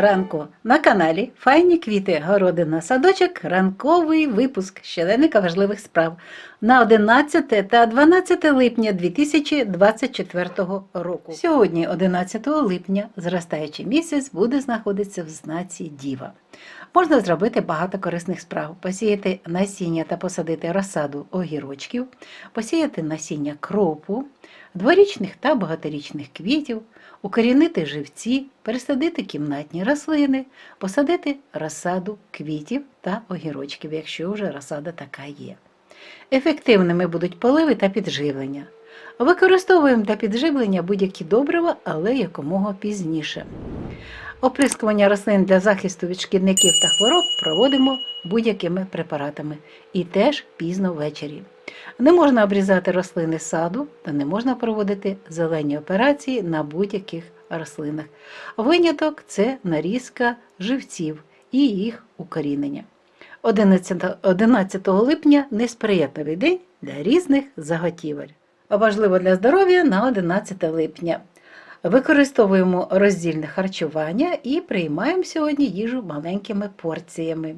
ранку на каналі Файні квіти, городина, садочок, ранковий випуск щоденника важливих справ на 11 та 12 липня 2024 року. Сьогодні, 11 липня, зростаючий місяць буде знаходитися в знаці Діва. Можна зробити багато корисних справ: посіяти насіння та посадити розсаду огірочків, посіяти насіння кропу, дворічних та багаторічних квітів, укорінити живці, пересадити кімнатні рослини, посадити розсаду квітів та огірочків, якщо вже розсада така є. Ефективними будуть поливи та підживлення. Використовуємо для підживлення будь-які добрива, але якомога пізніше. Оприскування рослин для захисту від шкідників та хвороб проводимо будь-якими препаратами і теж пізно ввечері. Не можна обрізати рослини саду та не можна проводити зелені операції на будь-яких рослинах. Виняток це нарізка живців і їх укорінення. 11, 11 липня несприятливий день для різних заготівель. Важливо для здоров'я на 11 липня. Використовуємо роздільне харчування і приймаємо сьогодні їжу маленькими порціями.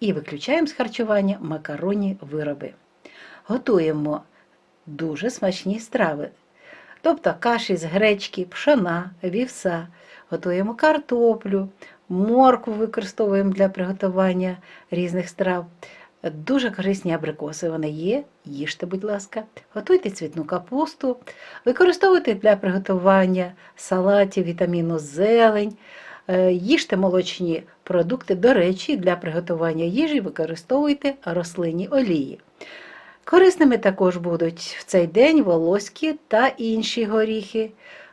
І виключаємо з харчування макаронні вироби. Готуємо дуже смачні страви. Тобто каші з гречки, пшона, вівса, готуємо картоплю, моркву використовуємо для приготування різних страв. Дуже корисні абрикоси вони є, їжте, будь ласка, готуйте цвітну капусту, використовуйте для приготування салатів, вітаміну зелень, е, їжте молочні продукти. До речі, для приготування їжі використовуйте рослинні олії. Корисними також будуть в цей день волоські та інші горіхи,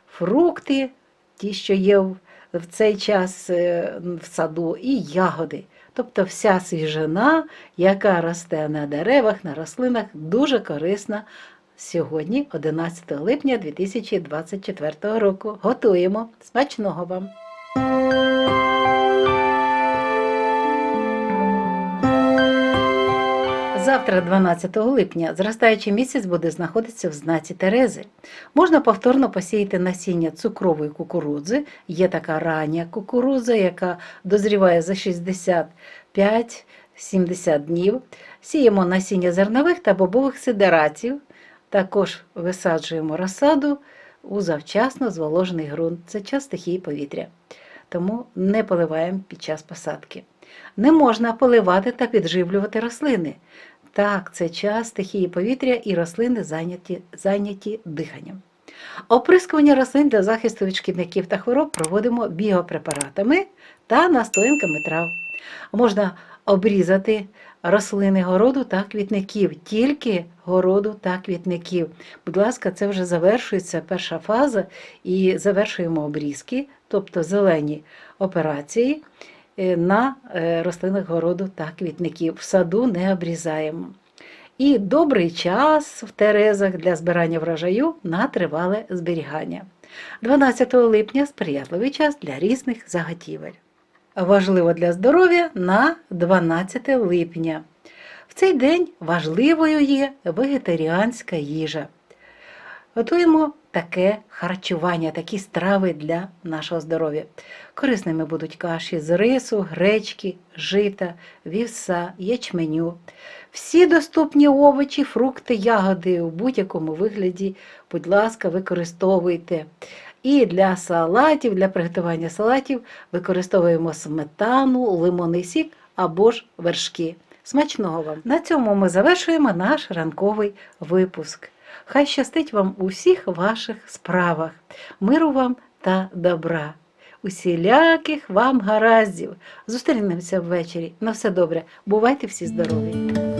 фрукти, ті, що є в в цей час е, в саду, і ягоди. Тобто вся свіжина, яка росте на деревах, на рослинах, дуже корисна сьогодні, 11 липня 2024 року. Готуємо. Смачного вам! Завтра, 12 липня, зростаючий місяць буде знаходитися в знаці Терези. Можна повторно посіяти насіння цукрової кукурудзи. Є така рання кукурудза, яка дозріває за 65-70 днів. Сіємо насіння зернових та бобових сидератів. Також висаджуємо розсаду у завчасно зволожений ґрунт. Це час стихії повітря. Тому не поливаємо під час посадки. Не можна поливати та підживлювати рослини. Так, це час стихії повітря і рослини зайняті, зайняті диханням. Оприскування рослин для захисту від шкідників та хвороб проводимо біопрепаратами та настоянками трав. Можна обрізати рослини городу та квітників, тільки городу та квітників. Будь ласка, це вже завершується перша фаза і завершуємо обрізки, тобто зелені операції. Е, на е, рослинах городу та квітників. В саду не обрізаємо. І добрий час в терезах для збирання врожаю на тривале зберігання. 12 липня сприятливий час для різних заготівель. Важливо для здоров'я на 12 липня. В цей день важливою є вегетаріанська їжа. Готуємо таке харчування, такі страви для нашого здоров'я. Корисними будуть каші з рису, гречки, жита, вівса, ячменю. Всі доступні овочі, фрукти, ягоди у будь-якому вигляді, будь ласка, використовуйте. І для салатів, для приготування салатів використовуємо сметану, лимонний сік або ж вершки. Смачного вам! На цьому ми завершуємо наш ранковий випуск. Хай щастить вам у всіх ваших справах, миру вам та добра, усіляких вам гараздів. Зустрінемося ввечері. На все добре. Бувайте всі здорові!